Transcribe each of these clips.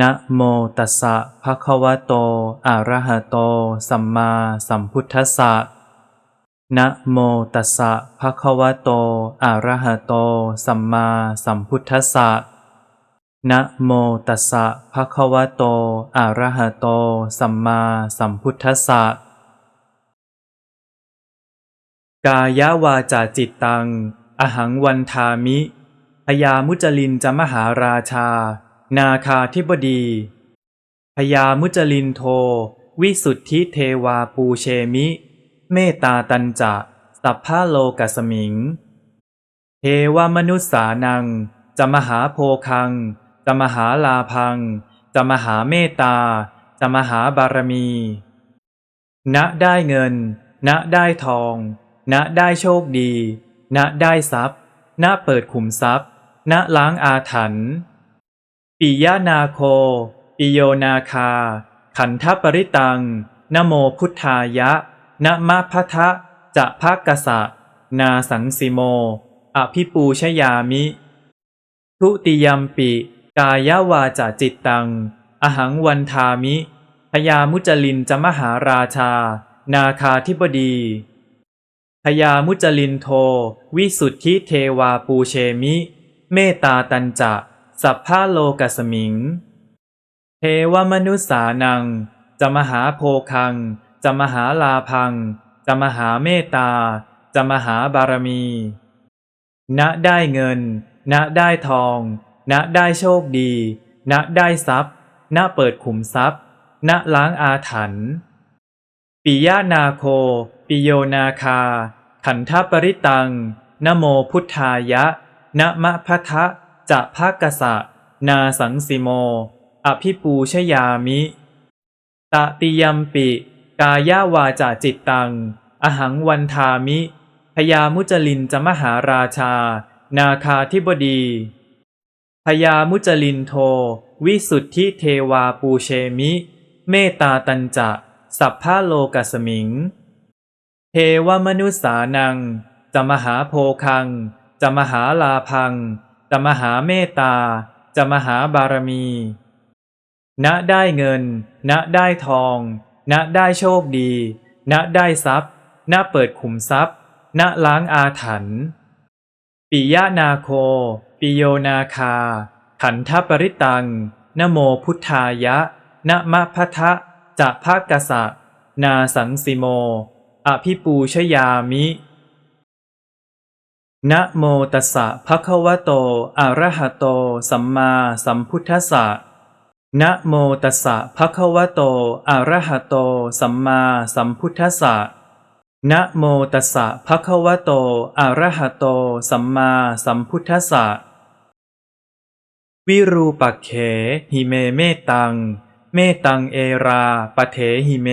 นะโมตัสสะภะคะวะโต อะระหะโต สัมมาสัมพุทธัสสะ นะโมตัสสะภะคะวะโต อะระหะโต สัมมาสัมพุทธัสสะ นะโมตัสสะภะคะวะโต อะระหะโต สัมมาสัมพุทธัสสะ กายวาจาจิตตัง อหังวันทามิพยามุจลินจะมหาราชา นาคาธิบดี พยามุจลินโท วิสุทธิเทวาปูเชมิ เมตตาตันจะ สัพพะโลกัสมิง เทวมนุษสานัง จะมหาโพคัง จะมหาลาพัง จะมหาเมตตา จะมหาบารมี ณได้เงิน ณได้ทอง ณได้โชคดี ณได้ทรัพย์ ณเปิดขุมทรัพย์ ณล้างอาถรรพ์ ปิยนาโค ปิโยนาคา ขันธปริตัง นโมพุทธายะนะมะพะทะจะภกสะ นาสังสิโม อภิปูชยามิ ทุติยมปิ กายวาจาจิตตัง อหังวันทามิ พยามุจลินจมหาราชา นาคาธิบดี พยามุจลินโท วิสุทธิเทวาปูเชมิ เมตตาตันจะ สัพพะโลกัสมิง เทวมนุษสานัง จะมหาโพคัง จะมหาลาพัง จะมหาเมตตา จะมหาบารมี ณได้เงิน ณได้ทอง ณได้โชคดี ณได้ทรัพย์ ณเปิดขุมทรัพย์ ณล้างอาถรรพ์ปิยานาโค ปิโยนาคา ขันธปริตัง นโมพุทธายะ นะมะพะทะ จะภากสะนาสังสิโม อภิปูชยามิ ตติยมปิ กายวาจาจิตตัง อหังวันทามิ พยามุจลินจะมหาราชา นาคาธิบดี พยามุจลินโท วิสุทธิเทวาปูเชมิ เมตตาตันจะ สัพพะโลกัสมิง เทวมนุษสานัง จะมหาโพคัง จะมหาลาพัง จะมหาเมตตา จะมหาบารมี ณได้เงิน ณได้ทอง ณได้โชคดี ณได้ทรัพย์ ณเปิดขุมทรัพย์ ณล้างอาถรรพ์ปิยนาโค ปิโยนาคา ขันธปริตัง นโมพุทธายะ นะมะพะทะจะภาคกสะนาสังสิโม อภิปูชยามิ นะโมตัสสะภะคะวะโต อะระหะโต สัมมาสัมพุทธัสสะ นะโมตัสสะภะคะวะโต อะระหะโต สัมมาสัมพุทธัสสะ นะโมตัสสะภะคะวะโต อะระหะโต สัมมาสัมพุทธัสสะ วิรูปักเข หิเมเมตัง เมตังเอราปะเถหิเม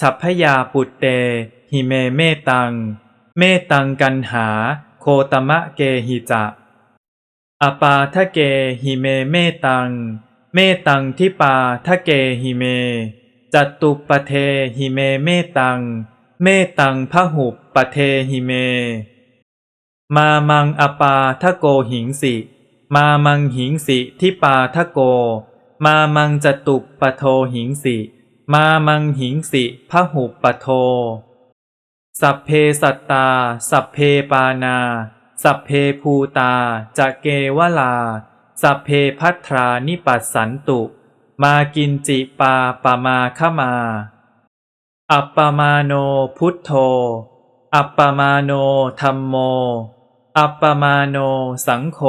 ฉัพพยาปุตเต หิเมเมตัง เมตังกันหา ตมะเกหิจะ อปาทะเกหิเมเมตัง เมตังทิปาทะเกหิเม จัตุปะเทหิเมเมตัง เมตังพะหุปปะเทหิเม มามังอปาทะโกหิงสิ มามังหิงสิทิปาทะโก มามังจตุปะโทหิงสิ มามังหิงสิพะหุปปะโท สัพเพสัตตา สัพเพปานา สัพเพภูตาจะเกวลา สัพเพพัทรานิปัสสันตุ มากินจิปาปมาขมา อัปปมาโนพุทโธ อัปปมาโนธรรมโม อัปปมาโนสังโฆ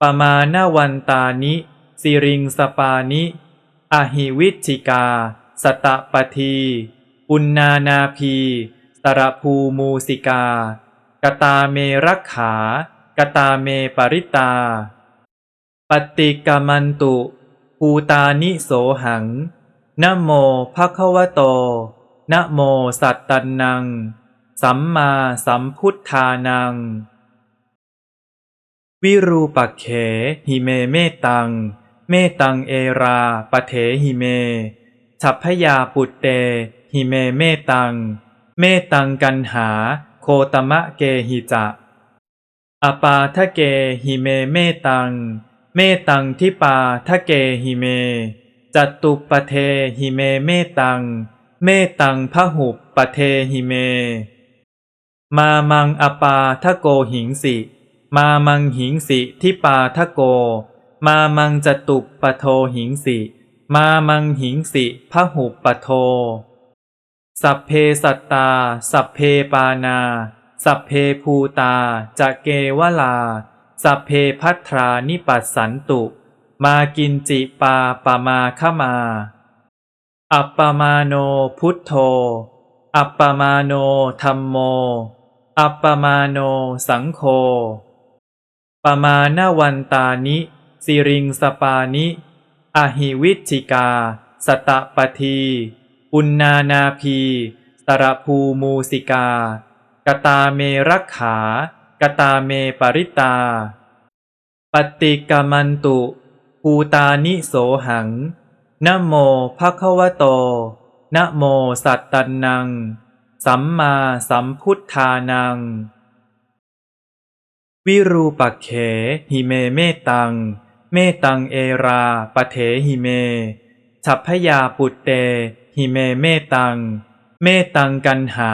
ปมาณวันตานิ สิริงสปานิ อหิวิจิกา สตะปที ปุณนานาพี สระภูมูสิกา กตาเมรักขา กตาเมปริตา ปฏิกามันตุ ภูตานิโสหังนโมภะควโตนโมสัตตันนัง สัมมาสัมพุทธานัง วิรูปักเขหิเมเมตัง เมตังเอราปะเถหิเมฉัพพยาปุตเต หิเมเมตัง เมตังกันหา โคตมะเกหิจะ อปาทะเกหิเมเมตัง เมตังทิปาทะเกหิเมจตุปเทหิเมเมตัง เมตังพหุปเทหิเม มามังอปาทะโกหิงสิมามังหิงสิทิปาทะโก มามังจตุปโทหิงสิ มามังหิงสิพหุปโท สัพเพสัตตา สัพเพปานา สัพเพภูตาจะเกวลา สัพเพพัทรานิปัสสันตุ มากินจิปาปมาขมา อัปปมาโนพุทโธ อัปปมาโนธรรมโม อัปปมาโนสังโฆปมาณวันตานิ สิริงสปานิ อหิวิชิกา สตะปที ปุณนานาพีสระภูมูสิกา กตาเมรักขา กตาเมปริตา ปฏิกามันตุภูตานิโสหังนโมภะคะวะโตนโมสัตตันนัง สัมมาสัมพุทธานัง วิรูปักเขหิเมเมตัง เมตังเอราปะเถหิเมฉัพพยาปุตเต หิเมเมตัง เมตังกันหา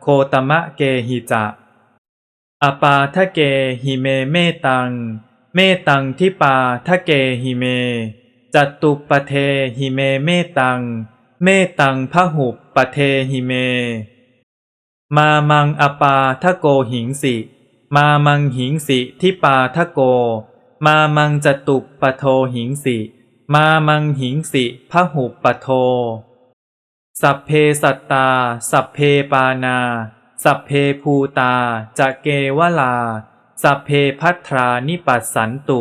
โคตมะเกหิจะอปาทะเกหิเมเมตัง เมตังทิปาทะเกหิเมจตุปเทหิเมเมตัง เมตังพหุปเทหิเม มามังอปาทะโกหิงสิ มามังหิงสิทิปาทะโก มามังจตุปโทหิงสิ มามังหิงสิพหุปโท สัพเพสัตตา สัพเพปานา สัพเพภูตาจะเกวลา สัพเพพัทรานิปัสสันตุ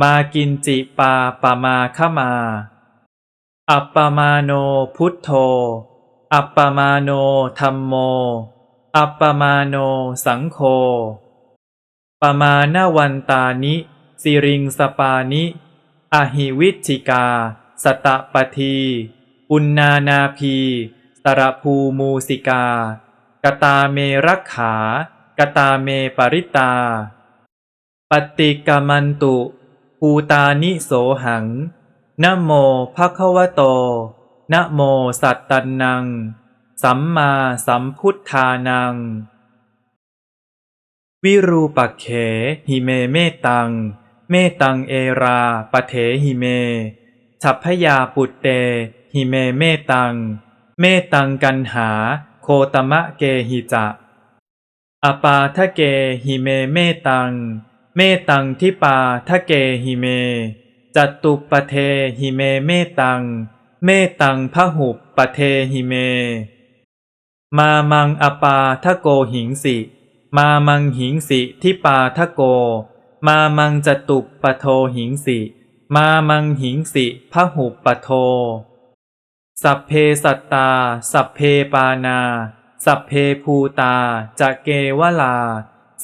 มากินจิปาปมาขมา อัปปมาโนพุทโธ อัปปมาโนธรรมโม อัปปมาโนสังโฆปมาณวันตานิ สิริงสปานิ อหิวิชิกา สตะปที ปุณนานาพี สระภูมูสิกา กตาเมรักขา กตาเมปริตา ปฏิกามันตุภูตานิโสหังนโมภะคะวะโตนโมสัตตันนัง สัมมาสัมพุทธานัง วิรูปักเขหิเมเมตัง เมตังเอราปะเถหิเม ฉัพพยาปุตเต หิเมเมตัง เมตังกันหา โคตมะเกหิจะ อปาทะเกหิเมเมตัง เมตังทิปาทะเกหิเมจตุปเทหิเมเมตัง เมตังพหุปเทหิเม มามังอปาทะโกหิงสิ มามังหิงสิทิปาทะโก มามังจตุปปโทหิงสิ มามังหิงสิพหุปโท สัพเพสัตตา สัพเพปานา สัพเพภูตาจะเกวลา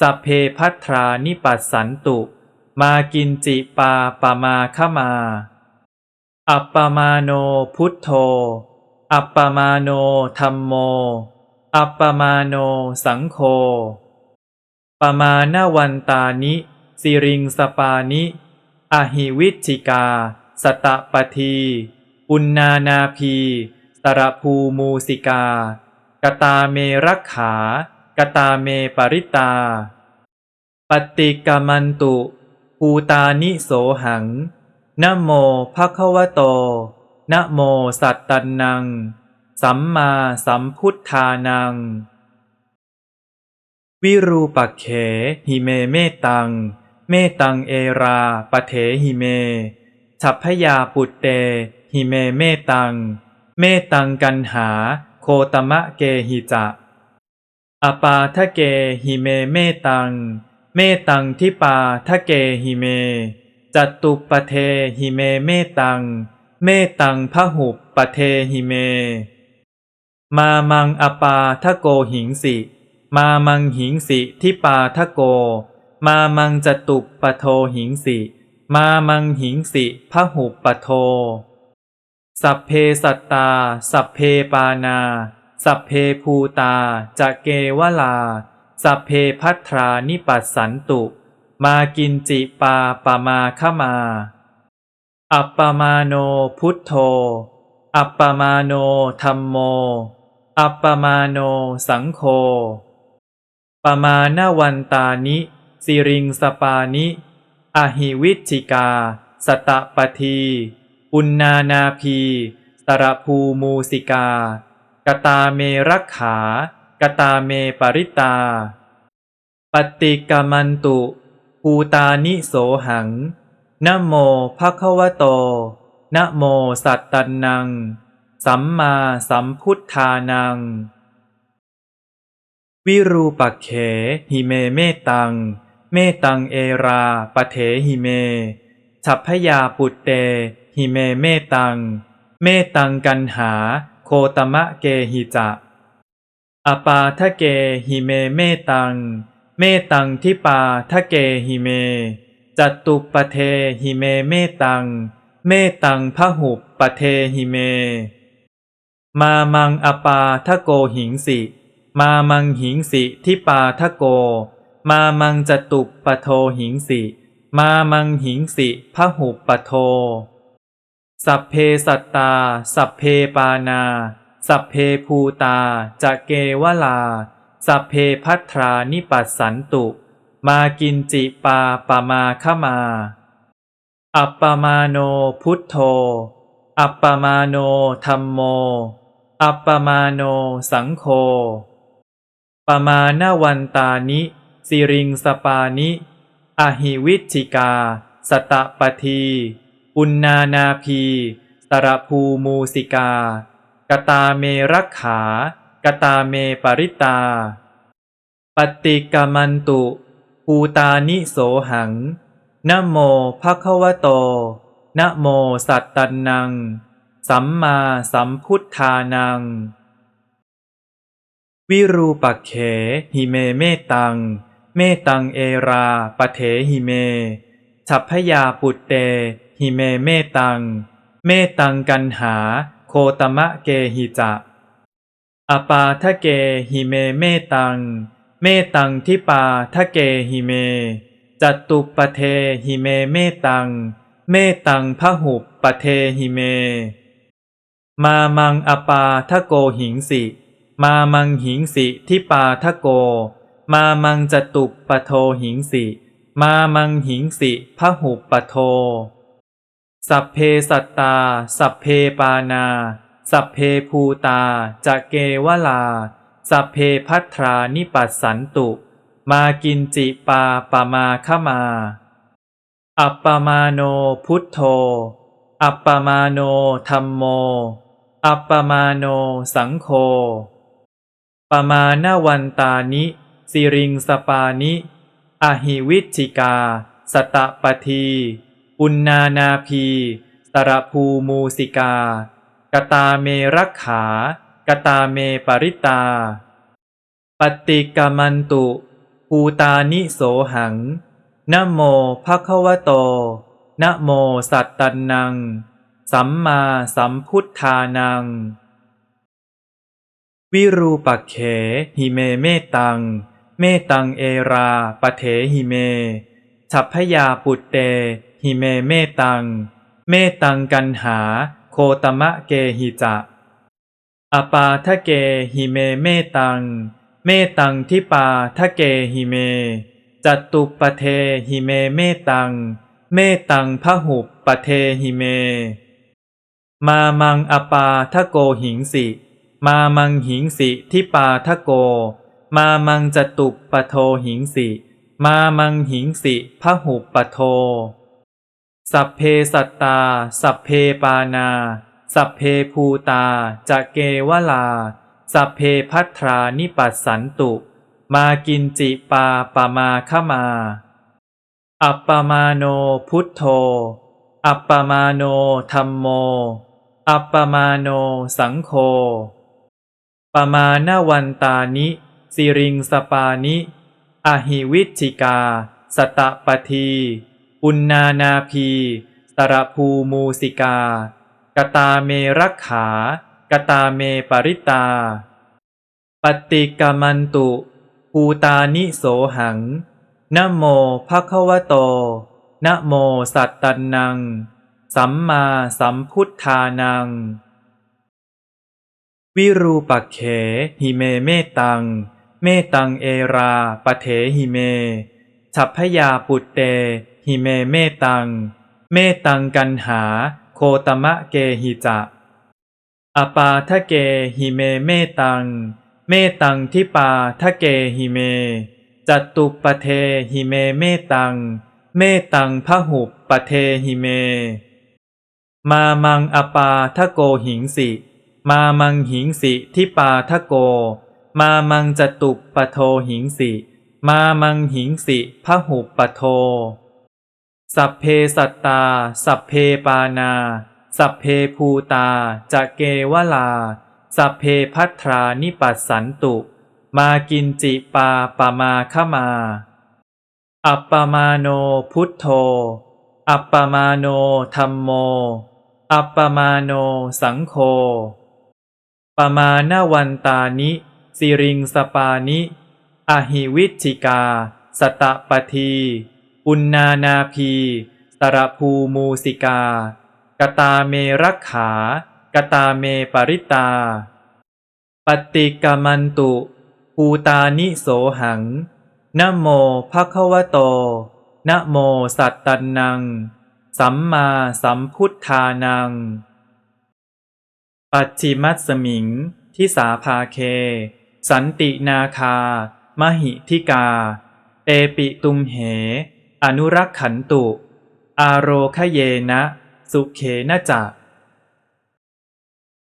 สัพเพพัทรานิปัสสันตุ มากินจิปาปมาขมา อัปปมาโนพุทโธ อัปปมาโนธรรมโม อัปปมาโนสังโฆปมาณวันตานิ สิริงสปานิ อหิวิชิกา สตะปที ปุณนานาพี สระภูมูสิกา กตาเมรักขา กตาเมปริตา ปฏิกามันตุ ภูตานิโสหังนโมภะควโตนโมสัตตันนัง สัมมาสัมพุทธานัง วิรูปักเขหิเมเมตัง เมตังเอราปะเถหิเมฉัพพยาปุตเต หิเมเมตัง เมตังกันหา โคตมะเกหิจะ อปาทะเกหิเมเมตัง เมตังทิปาทะเกหิเมจตุปเทหิเมเมตัง เมตังพหุปเทหิเม มามังอปาทะโกหิงสิมามังหิงสิทิปาทะโก มามังจตุปโทหิงสิ มามังหิงสิพหุปโท สัพเพสัตตา สัพเพปานา สัพเพภูตาจะเกวลา สัพเพพัทรานิปัสสันตุ มากินจิปาปมาขมา อัปปมาโนพุทโธ อัปปมาโนธรรมโม อัปปมาโนสังโฆปมาณวันตานิ สิริงสปานิ อหิวิจิกา สตะปที ปุณนานาพี สระภูมูสิกา กตาเมรักขา กตาเมปริตา ปฏิกามันตุภูตานิโสหังนโมภะคะวะโตนโมสัตตันนัง สัมมาสัมพุทธานัง วิรูปักเขหิเมเมตัง เมตังเอราปะเถหิเมฉัพพยาปุตเต หิเมเมตัง เมตังกันหา โคตมะเกหิจะอปาทะเกหิเมเมตัง เมตังทิปาทะเกหิเมจตุปะเทหิเมเมตัง เมตังพหุปปะเทหิเม มามังอปาทะโกหิงสิ มามังหิงสิทิปาทะโก มามังจตุปะโทหิงสิ มามังหิงสิพหุปปะโท สัพเพสัตตา สัพเพปานา สัพเพภูตาจะเกวลา สัพเพพัทรานิปัสสันตุ มากินจิปาปามาขมา อัปปมาโนพุทโธ อัปปมาโนธรรมโม อัปปมาโนสังโฆปมาณวันตานิ สิริงสปานิ อหิวิชิกา สตะปที ปุณนานาพี สระภูมูสิกา กตาเมรักขา กตาเมปริตา ปฏิกามันตุภูตานิโสหังนโมภะคะวะโตนโมสัตตันนัง สัมมาสัมพุทธานัง วิรูปักเขหิเมเมตัง เมตังเอราปะเถหิเม ฉัพพยาปุตเต หิเมเมตัง เมตังกันหา โคตมะเกหิจะ อปาทะเกหิเมเมตัง เมตังทิปาทะเกหิเมจตุปะเทหิเมเมตัง เมตังพหุปปะเทหิเม มามังอปาทะโกหิงสิ มามังหิงสิทิปาทะโก มามังจตุปะโทหิงสิ มามังหิงสิพหุปปะโท สัพเพสัตตา สัพเพปานา สัพเพภูตาจะเกวลา สัพเพพัทรานิปัสสันตุ มากินจิปาปามาขมา อัปปมาโนพุทโธ อัปปมาโนธรรมโม อัปปมาโนสังโฆปมาณวันตานิ สิริงสปานิ อหิวิจิกา สตะปที ปุณนานาพี สระภูมูสิกา กตาเมรักขา กตาเมปริตา ปฏิกามันตุ ภูตานิโสหังนโมภะควโตนโมสัตตันนัง สัมมาสัมพุทธานัง วิรูปักเขหิเมเมตัง เมตังเอราปะเถหิเมฉัพพยาปุตเต หิเมเมตัง เมตังกันหา โคตมะเกหิจะ อปาทะเกหิเมเมตัง เมตังทิปาทะเกหิเมจตุปะเทหิเมเมตัง เมตังพหุปปะเทหิเม มามังอปาทะโกหิงสิมามังหิงสิทิปาทะโก มามังจตุปะโทหิงสิ มามังหิงสิพหุปปะโท สัพเพสัตตา สัพเพปานา สัพเพภูตาจะเกวลา สัพเพพัทรานิปัสสันตุ มากินจิปาปามาขมา อัปปมาโนพุทโธ อัปปมาโนธรรมโม อัปปมาโนสังโฆปมาณวันตานิ สิริงสปานิ อหิวิจิกา สตะปที ปุณนานาพี สระภูมูสิกา กตาเมรักขา กตาเมปริตา ปฏิกามันตุภูตานิโสหังนโมภะคะวะโตนโมสัตตันนัง สัมมาสัมพุทธานัง วิรูปักเขหิเมเมตัง เมตังเอราปะเถหิเมฉัพพยาปุตเต หิเมเมตัง เมตังกันหา โคตมะเกหิจะอปาทะเกหิเมเมตัง เมตังทิปาทะเกหิเมจตุปะเทหิเมเมตัง เมตังพหุปปะเทหิเม มามังอปาทะโกหิงสิ มามังหิงสิทิปาทะโก มามังจตุปะโทหิงสิ มามังหิงสิพหุปปะโท สัพเพสัตตา สัพเพปานา สัพเพภูตาจะเกวลา สัพเพพัทรานิปัสสันตุ มากินจิปาปมาขมา อัปปมาโนพุทโธ อัปปมาโนธรรมโม อัปปมาโนสังโฆปมาณวันตานิ สิริงสปานิ อหิวิชิกา สตะปที ปุณนานาพี สระภูมูสิกา กตาเมรักขา กตาเมปริตา ปฏิกามันตุภูตานิโสหังนโมภะคะวะโตนโมสัตตันนัง สัมมาสัมพุทธานัง ปัจฉิมัสสมิง ทิสาภาเค สันตินาคา มหิทิกา เตปิตุมเห อนุรักขันตุ อาโรคเยนะ สุเขนะจะ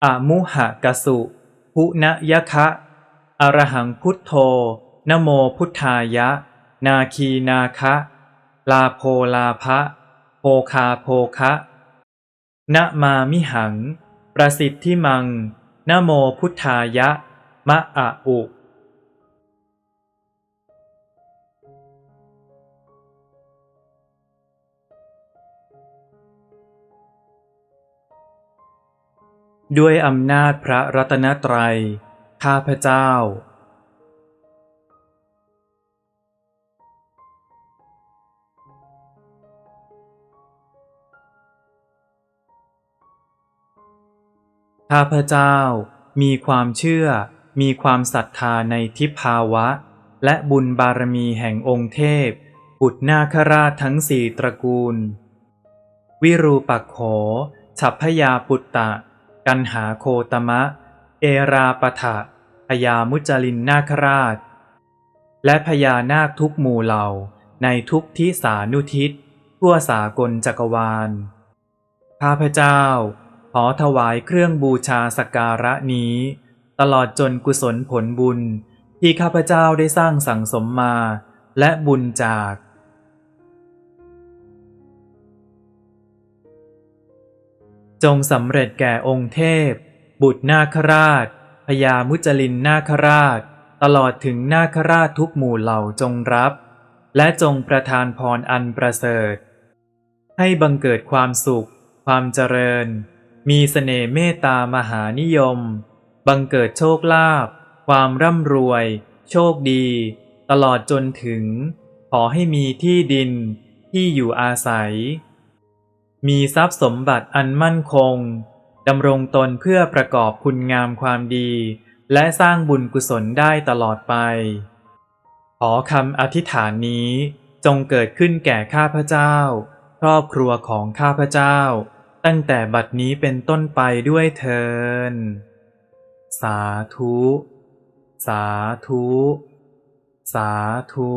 อามุหะกสุหุณยะคะอรหังพุทโธนโมพุทธายะ นาคีนาคะ ลาโพลาภะโพคาโพคะนะมามิหัง ประสิทธิมังนโมพุทธายะ มะอะอุ ด้วยอำนาจพระรัตนตรัย ข้าพเจ้า ข้าพเจ้ามีความเชื่อ มีความศรัทธาในทิพาวะ และบุญบารมีแห่งองค์เทพ บุตรนาคราชทั้งสี่ตระกูล วิรูปักโขฉัพพยาปุตตะ กันหาโคตมะ เอราปะทะพยามุจลินนาคราช และพญานาคทุกหมู่เหล่าในทุกทิสานุทิศทั่วสากลจักรวาล ข้าพเจ้า ขอถวายเครื่องบูชาสักการะนี้ ตลอดจนกุศลผลบุญ ที่ข้าพเจ้าได้สร้างสั่งสมมา และบุญจาก จงสำเร็จแก่องค์เทพ บุตรนาคราชพญามุจลินนาคราช ตลอดถึงนาคราชทุกหมู่เหล่าจงรับ และจงประทานพรอันประเสริฐ ให้บังเกิดความสุข ความเจริญ มีเสน่ห์เมตตามหานิยม บังเกิดโชคลาภความร่ำรวย โชคดี ตลอดจนถึง ขอให้มีที่ดินที่อยู่อาศัย มีทรัพย์สมบัติอันมั่นคงดำรงตนเพื่อประกอบคุณงามความดี และสร้างบุญกุศลได้ตลอดไป ขอคำอธิษฐานนี้จงเกิดขึ้นแก่ข้าพเจ้า ครอบครัวของข้าพเจ้า ตั้งแต่บัดนี้เป็นต้นไปด้วยเทินสาธุ สาธุ สาธุ